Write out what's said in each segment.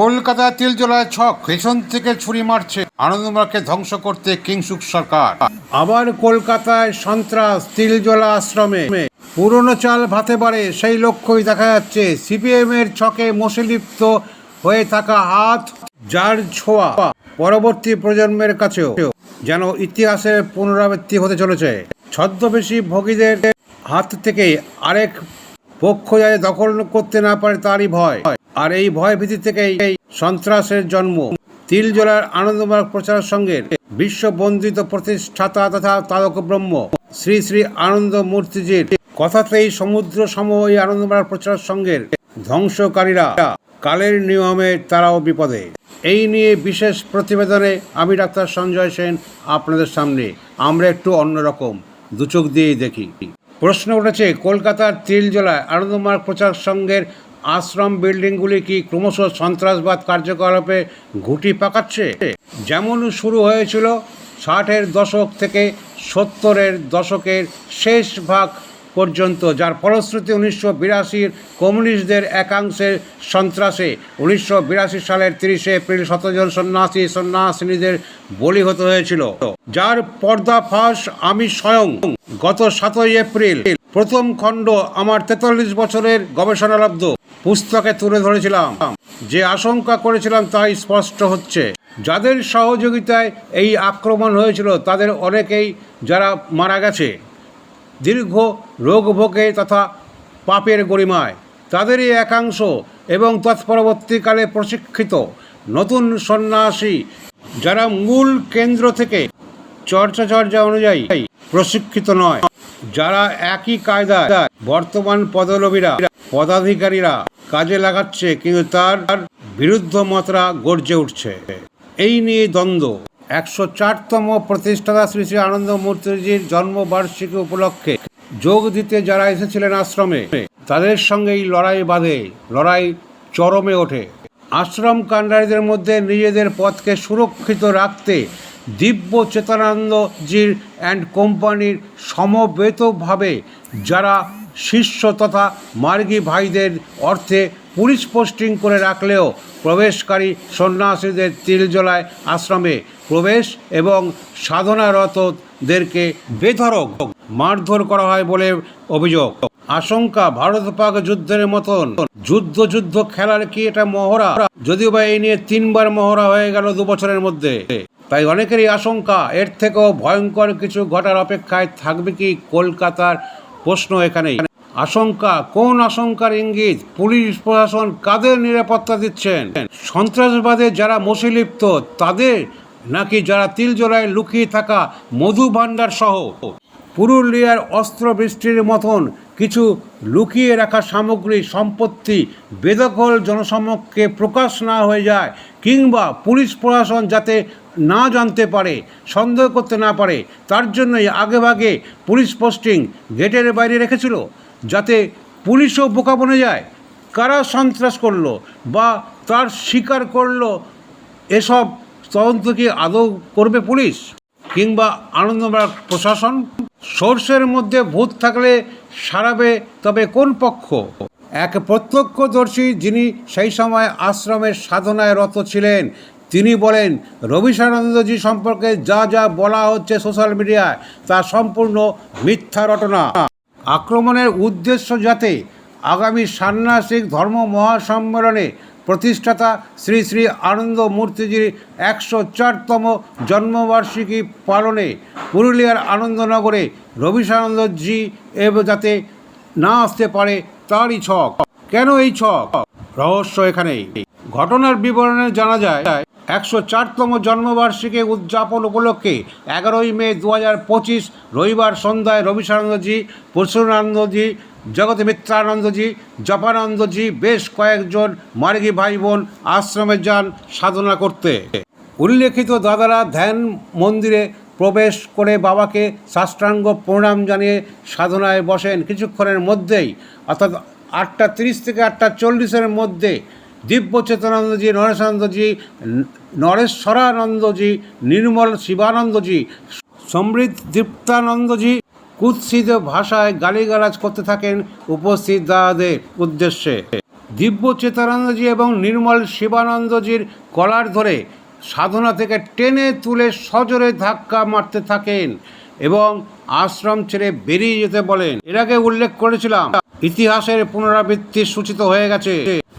কলকাতা তিলজলায় ছক পেছন থেকে ছুরি মারছে আনন্দমার্গকে ধ্বংস করতে কিংসুক সরকার। আবার কলকাতায় সন্ত্রাস, তিলজলা আশ্রমে। পুরনো চাল ভাতে বাড়ে, সেই লক্ষ্যই দেখা যাচ্ছে সিপিএম এর ছকে মশলিপ্ত হয়ে থাকা হাত, যার ছোঁয়া পরবর্তী প্রজন্মের কাছেও, যেন ইতিহাসের পুনরাবৃত্তি হতে চলেছে। ছদ্মবেশী ভোগীদের হাত থেকে আরেক পক্ষ যাতে দখল করতে না পারে তারই ভয়। আর এই ভয় ভীতি থেকেই সন্ত্রাসের জন্ম। তিলজলার আনন্দমার্গ প্রচার সঙ্গে বিশ্ব বন্দিত প্রতিষ্ঠাতা তথা তারক ব্রহ্ম শ্রী শ্রী আনন্দ মূর্তিজির কথাতেই সমুদ্র সম এই আনন্দমার্গ প্রচার সঙ্গের ধ্বংসকারীরা কালের নিয়মে তারাও বিপদে। এই নিয়ে বিশেষ প্রতিবেদনে আমি ডাক্তার সঞ্জয় সেন আপনাদের সামনে। আমরা একটু অন্যরকম দুচোখ দিয়েই দেখি। প্রশ্ন উঠেছে, কলকাতার তিল তিলজলায় আনন্দমার্গ প্রচার সংঘের আশ্রম বিল্ডিংগুলি কি ক্রমশ সন্ত্রাসবাদ কার্যকলাপে ঘুটি পাকাচ্ছে? যেমন শুরু হয়েছিল ষাটের দশক থেকে সত্তরের দশকের শেষ ভাগ পর্যন্ত, যার ফলশ্রুতি উনিশশো বিরাশির কমিউনিস্টদের একাংশের সন্ত্রাসে। উনিশশো বিরাশি সালের তিরিশে এপ্রিল শতজন সন্ন্যাসী সন্ন্যাসিনীদের বলি হতে হয়েছিল। যার পর্দাফাঁস আমি স্বয়ং। গত সাতই এপ্রিল প্রথম খণ্ড আমার তেতাল্লিশ বছরের গবেষণালব্ধ। পুস্তকে তুলে ধরেছিলাম। যে আশঙ্কা করেছিলাম তাই স্পষ্ট হচ্ছে। যাদের সহযোগিতায় এই আক্রমণ হয়েছিল, তাদের অনেকেই যারা মারা গেছে। দীর্ঘ রোগ ভোগে তথা পাপের গরিমায়। তাদেরই একাংশ এবং তৎপরবর্তীকালে প্রশিক্ষিত নতুন সন্ন্যাসী যারা মূল কেন্দ্র থেকে চর্চা চর্চা অনুযায়ী প্রশিক্ষিত নয়। যারা একই কায়দায় বর্তমান পদলোভীরা পদাধিকারীরা কাজে লাগাচ্ছে কিন্তু তার বিরুদ্ধ মতরা গর্জে উঠছে। এই নিয়ে দ্বন্দ্ব। একশো চারতম প্রতিষ্ঠাতা শ্রী শ্রী আনন্দ মূর্তিজির জন্মবার্ষিকী উপলক্ষে যোগ দিতে যারা এসেছিলেন আশ্রমে, তাদের সঙ্গে এই লড়াই বাঁধে, লড়াই চরমে ওঠে। আশ্রম কাণ্ডারীদের মধ্যে নিজেদের পথকে সুরক্ষিত রাখতে দিব্য চেতনানন্দজির অ্যান্ড কোম্পানির সমবেতভাবে যারা শিষ্য তথা মার্গী ভাইদের অর্থে পুলিশ পোস্টিং করে রাখলেও প্রবেশকারী সন্ন্যাসীদের তিলজলায় আশ্রমে প্রবেশ এবং সাধনারতদেরকে বেধরক মারধর করা হয় বলে অভিযোগ। আশঙ্কা, ভারত পাক যুদ্ধের মতন। যুদ্ধ যুদ্ধ খেলার কি এটা মহড়া? যদিও বা এই নিয়ে তিনবার মহড়া হয়ে গেল দু বছরের মধ্যে। তাই অনেকেরই আশঙ্কা, এর থেকেও ভয়ঙ্কর কিছু ঘটার অপেক্ষায় থাকবে কি কলকাতার প্রশ্ন এখানেই। আশঙ্কা, কোন আশঙ্কার ইঙ্গিত? পুলিশ প্রশাসন কাদের নিরাপত্তা দিচ্ছেন? সন্ত্রাসবাদে যারা মশিলিপ্ত তাদের নাকি যারা তিলজলায় লুকিয়ে থাকা মধু ভাণ্ডার সহ? পুরুলিয়ার অস্ত্র বৃষ্টির মতন কিছু লুকিয়ে রাখা সামগ্রী সম্পত্তি বেদখল জনসমক্ষে প্রকাশ না হয়ে যায়, কিংবা পুলিশ প্রশাসন যাতে না জানতে পারে, সন্দেহ করতে না পারে, তার জন্যই আগেভাগে পুলিশ পোস্টিং গেটের বাইরে রেখেছিল। যাতে পুলিশও বোকা বনে যায়। কারা সন্ত্রাস করল বা তার স্বীকার করল, এসব তদন্ত কি আদৌ করবে পুলিশ কিংবা আনন্দবাগ প্রশাসন? সোর্সের মধ্যে ভূত থাকলে সারাবে, তবে কোন পক্ষ? এক প্রত্যক্ষদর্শী যিনি সেই সময় আশ্রমের সাধনায় রত ছিলেন, তিনি বলেন, রবিশানন্দজি সম্পর্কে যা যা বলা হচ্ছে সোশ্যাল মিডিয়ায়, তা সম্পূর্ণ মিথ্যা রটনা। আক্রমণের উদ্দেশ্য যাতে আগামী সান্যাসিক ধর্ম মহাসম্মেলনে প্রতিষ্ঠাতা শ্রী শ্রী আনন্দ মূর্তিজির একশো চারতম জন্মবার্ষিকী পালনে পুরুলিয়ার আনন্দনগরে রবিশানন্দজি এব যাতে না আসতে পারে তারই ছক। কেন এই ছক? রহস্য এখানেই। ঘটনার বিবরণে জানা যায় একশো চারতম জন্মবার্ষিকী উদযাপন উপলক্ষে এগারোই মে দু হাজার পঁচিশ রবিবার সন্ধ্যায় রবিশানন্দজি পরশুরানন্দজি জগৎ মিত্রানন্দজি জপানন্দজি বেশ কয়েকজন মার্গী ভাই বোন আশ্রমে যান সাধনা করতে। উল্লেখিত দাদারা ধ্যান মন্দিরে প্রবেশ করে বাবাকে সাষ্টাঙ্গ প্রণাম জানিয়ে সাধনায় বসেন। কিছুক্ষণের মধ্যেই, অর্থাৎ আটটা তিরিশ থেকে আটটা চল্লিশের মধ্যে দিব্য চেতনানন্দজি নরেশানন্দজি, নরেশ্বরানন্দজি, নির্মল শিবানন্দজি সমৃদ্ধ দীপ্তানন্দজি কুৎসিত ভাষায় গালিগালাজ করতে থাকেন উপস্থিত দাদাদের উদ্দেশ্যে। দিব্য চেতানন্দজি এবং নির্মল শিবানন্দজির কলার ধরে সাধনা থেকে টেনে তুলে সজোরে ধাক্কা মারতে থাকেন এবং আশ্রম ছেড়ে বেরিয়ে যেতে বলেন। এর আগে উল্লেখ করেছিলাম, ইতিহাসের পুনরাবৃত্তি সূচিত হয়ে গেছে।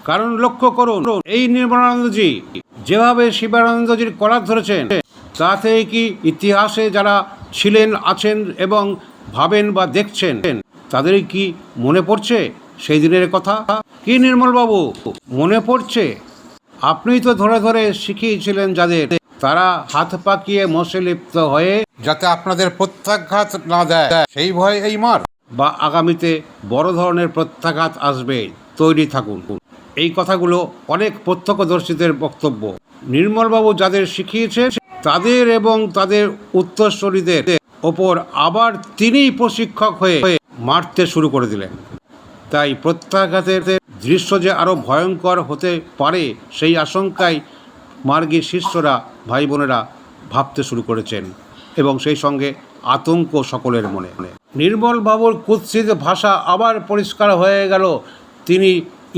কারণ লক্ষ্য করুন এই নির্মলানন্দজি যেভাবে শিবানন্দজির কলার ধরেছেন তাতে কি ইতিহাসে যারা ছিলেন আছেন এবং ভাবেন বা দেখছেন তাদের কি মনে পড়ছে সেই দিনের কথা? কি নির্মলবাবু মনে পড়ছে? আপনি তো ধরে ধরে শিখিয়েছিলেন যাদের তারা হাত পাকিয়ে মশে লিপ্ত হয়ে যাতে আপনাদের প্রত্যাঘাত না দেয় সেই ভয়ে এই মার। বা আগামীতে বড় ধরনের প্রত্যাঘাত আসবে তৈরি থাকুন। এই কথাগুলো অনেক প্রত্যক্ষদর্শীদের বক্তব্য। নির্মলবাবু যাদের শিখিয়েছে তাদের এবং তাদের উত্তরসূরিদের ওপর আবার তিনিই প্রশিক্ষক হয়ে মারতে শুরু করে দিলেন। তাই প্রত্যাঘাতের দৃশ্য যে আরও ভয়ঙ্কর হতে পারে, সেই আশঙ্কায় মার্গী শিষ্যরা ভাই বোনেরা ভাবতে শুরু করেছেন এবং সেই সঙ্গে আতঙ্ক সকলের মনে। নির্মল বাবুর কুৎসিত ভাষা আবার পরিষ্কার হয়ে গেল। তিনি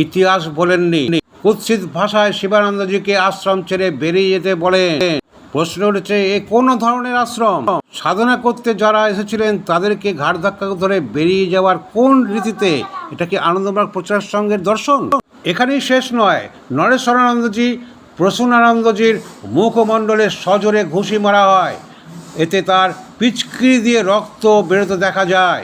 ইতিহাস বলেননি। কুৎসিত ভাষায় শিবানন্দজিকে আশ্রম ছেড়ে বেরিয়ে যেতে বলে। প্রশ্ন উঠেছে, এ কোন ধরনের আশ্রম? সাধনা করতে যারা এসেছিলেন, তাদেরকে ঘাড় ধাক্কা ধরে বেরিয়ে যাওয়ার কোন রীতিতে? এটা কি আনন্দমার্গ প্রচার সঙ্গের দর্শন? এখানেই শেষ নয়। নরেশ্বরানন্দজি, প্রসূনানন্দজির মুখমণ্ডলে সজোরে ঘুষি মারা হয়। এতে তার পিচকিরি দিয়ে রক্ত বেরোতে দেখা যায়।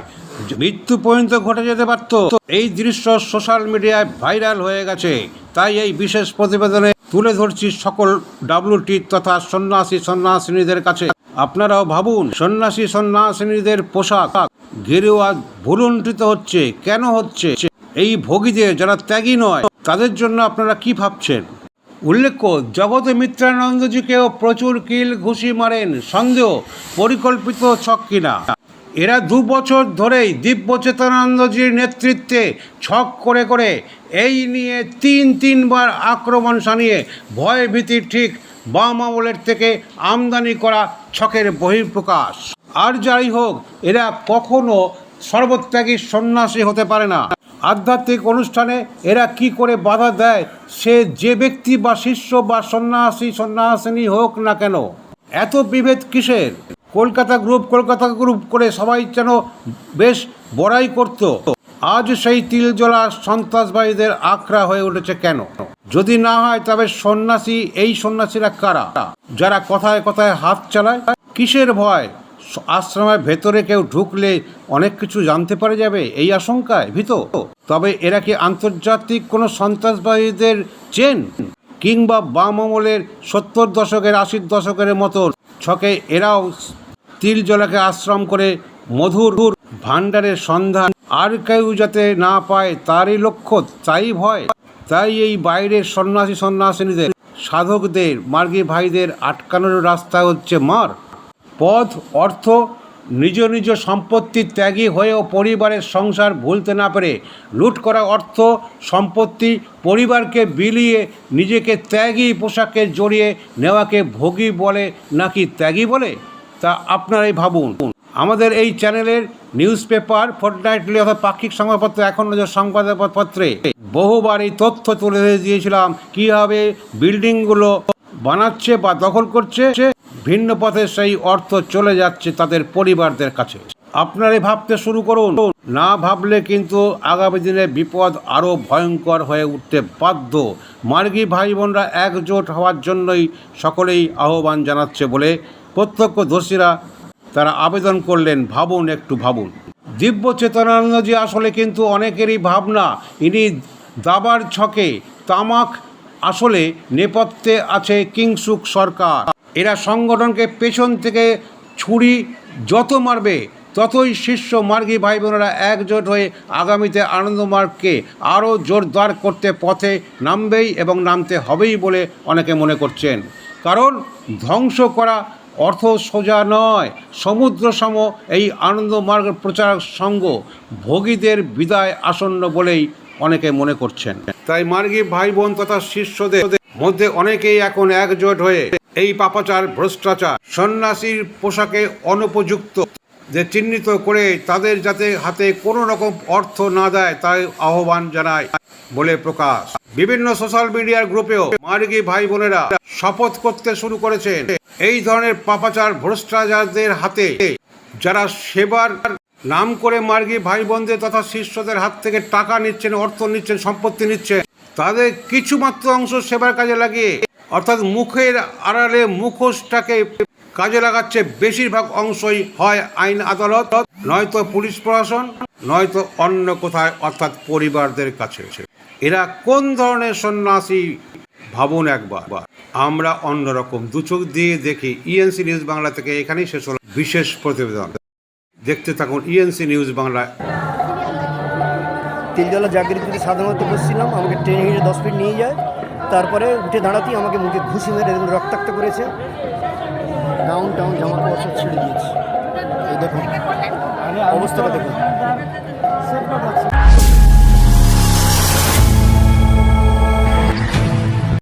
মৃত্যু পর্যন্ত ঘটে যেতে পারত। এই দৃশ্য সোশ্যাল মিডিয়ায় ভাইরাল হয়ে গেছে। তাই এই বিশেষ প্রতিবেদনে তুলে ধরছি সকল ডাব্লুটি তথা সন্ন্যাসী সন্ন্যাসিনীদের কাছে। আপনারাও ভাবুন, সন্ন্যাসী সন্ন্যাসিনীদের পোশাক গেরুয়া ভুলুণ্ঠিত হচ্ছে, কেন হচ্ছে? এই ভোগীদের যারা ত্যাগী নয়, তাদের জন্য আপনারা কি ভাবছেন? উল্লেখ্য, জগতে মিত্রানন্দজিকেও প্রচুর কিল ঘুষি মারেন, সন্দেহ পরিকল্পিত ছক কিনা? এরা দু বছর ধরেই দিব্য চেতনানন্দজির নেতৃত্বে ছক করে করে এই নিয়ে তিন তিনবার আক্রমণ সানিয়ে ভয় ভীতি ঠিক বাম আমলের থেকে আমদানি করা ছকের বহিঃপ্রকাশ। আর যাই হোক, এরা কখনো সর্বত্যাগী সন্ন্যাসী হতে পারে না। আধ্যাত্মিক অনুষ্ঠানে এরা কি করে বাধা দেয়, সে যে ব্যক্তি বা শিষ্য বা সন্ন্যাসী সন্ন্যাসিনী হোক না কেন, এত বিভেদ কিসের? কলকাতা গ্রুপ কলকাতা গ্রুপ করে সবাই যেন বেশ বড়াই করত। আজ সেই তিলজলা সন্ত্রাসবাদীদের আখড়া হয়ে উঠেছে কেন? যদি না হয়, তবে সন্ন্যাসী, এই সন্ন্যাসীরা কারা? যারা কথায় কথায় হাত চালায়, কিসের ভয়? আশ্রমের ভেতরে কেউ ঢুকলে অনেক কিছু জানতে পারে যাবে, এই আশঙ্কায় ভীত? তবে এরা কি আন্তর্জাতিক কোনো সন্ত্রাসবাদীদের চেন? কিংবা বাম আমলের সত্তর দশকের, আশির দশকের মতো ছকে এরাও তিল জলাকে আশ্রম করে মধুর ভাণ্ডারের সন্ধান। আর কেউ যাতে না পায় তারই লক্ষ্য, তাই ভয়। তাই এই বাইরের সন্ন্যাসী সন্ন্যাসিনীদের, সাধকদের, মার্গী ভাইদের আটকানোর রাস্তা হচ্ছে মার। পথ, অর্থ, নিজ নিজ সম্পত্তি ত্যাগী হয়েও পরিবারের সংসার ভুলতে না পেরে লুট করা অর্থ, সম্পত্তি পরিবারকে বিলিয়ে নিজেকে ত্যাগী পোশাকে জড়িয়ে নেওয়াকে ভোগী বলে নাকি ত্যাগী বলে? তা আপনারাই ভাবুন। আমাদের এই চ্যানেলের নিউজ পেপার ফোর্টনাইটলি অর্থাৎ পাক্ষিক সংবাদপত্র, এখন যে সংবাদপত্রে বহুবার এই তথ্য তুলে দিয়েছিলাম কীভাবে বিল্ডিংগুলো বানাচ্ছে বা দখল করছে ভিন্ন পথে সেই অর্থ চলে যাচ্ছে তাদের পরিবারদের কাছে। আপনারাই ভাবতে শুরু করুন। না ভাবলে কিন্তু আগামী দিনে বিপদ আরও ভয়ঙ্কর হয়ে উঠতে বাধ্য। মার্গী ভাই বোনরা একজোট হওয়ার জন্যই সকলেই আহ্বান জানাচ্ছে বলে প্রত্যক্ষদর্শীরা তারা আবেদন করলেন, ভাবুন একটু, ভাবুন। দিব্য চেতনানন্দজি আসলে কিন্তু অনেকেরই ভাবনা, ইনি দাবার ছকে তামাক আসলে নেপথ্যে আছে কিংসুক সরকার। এরা সংগঠনকে পেছন থেকে ছুরি যত মারবে, ততই শিষ্য মার্গী ভাই বোনেরা একজোট হয়ে আগামীতে আনন্দমার্গকে আরও জোরদার করতে পথে নামবেই এবং নামতে হবেই বলে অনেকে মনে করছেন। কারণ ধ্বংস করা অর্থ সোজা নয় সমুদ্র সম এই আনন্দমার্গ প্রচারক সঙ্গ ভোগীদের বিদায় আসন্ন বলেই অনেকে মনে করছেন। তাই মার্গী ভাই বোন তথা শিষ্যদের মধ্যে অনেকেই এখন একজোট হয়ে এই পাপাচার, ভ্রষ্টাচার, সন্ন্যাসীর পোশাকে অনুপযুক্ত। যে চিহ্নিত করে তাদের যাতে হাতে কোনো রকম অর্থ না দেয়, তাই আহ্বান জানায় বলে প্রকাশ। বিভিন্ন সোশ্যাল মিডিয়ার গ্রুপেও মার্গি ভাই বোনেরা শপথ করতে শুরু করেছেন। এই ধরনের পাপাচার ভ্রষ্টাচারদের হাতে যারা সেবার নাম করে মার্গি ভাই বোনদের তথা শিষ্যদের হাত থেকে টাকা নিচ্ছেন, অর্থ নিচ্ছেন, সম্পত্তি নিচ্ছেন, তাদের কিছুমাত্র অংশ সেবার কাজে লাগিয়ে, অর্থাৎ মুখের আড়ালে মুখোশটাকে কাজে লাগাচ্ছে, বেশিরভাগ অংশই হয় আইন আদালত, নয়তো পুলিশ প্রশাসন। নয়তো অন্য কোথায়, অর্থাৎ পরিবারদের কাছে এরা কোন ধরনের সন্ন্যাসী? ভাবুন একবার। বা আমরা অন্যরকম। দুচোখ দিয়ে দেখি ইএনসি নিউজ বাংলা থেকে এখানেই শেষ হলো বিশেষ প্রতিবেদন। দেখতে থাকুন ইএনসি নিউজ বাংলা। তিলজলা জাগরিতে সাধারণত বসছিলাম। আমাকে ট্রেনে হিসেবে দশ ফিট নিয়ে যায়। তারপরে উঠে দাঁড়াতেই আমাকে মুখে ঘুষি মেরে রক্তাক্ত করেছে। ডাউন টাউন জামা কাপড় ছিঁড়ে দিয়েছে এই দেখুন। অবস্থাটা দেখুন।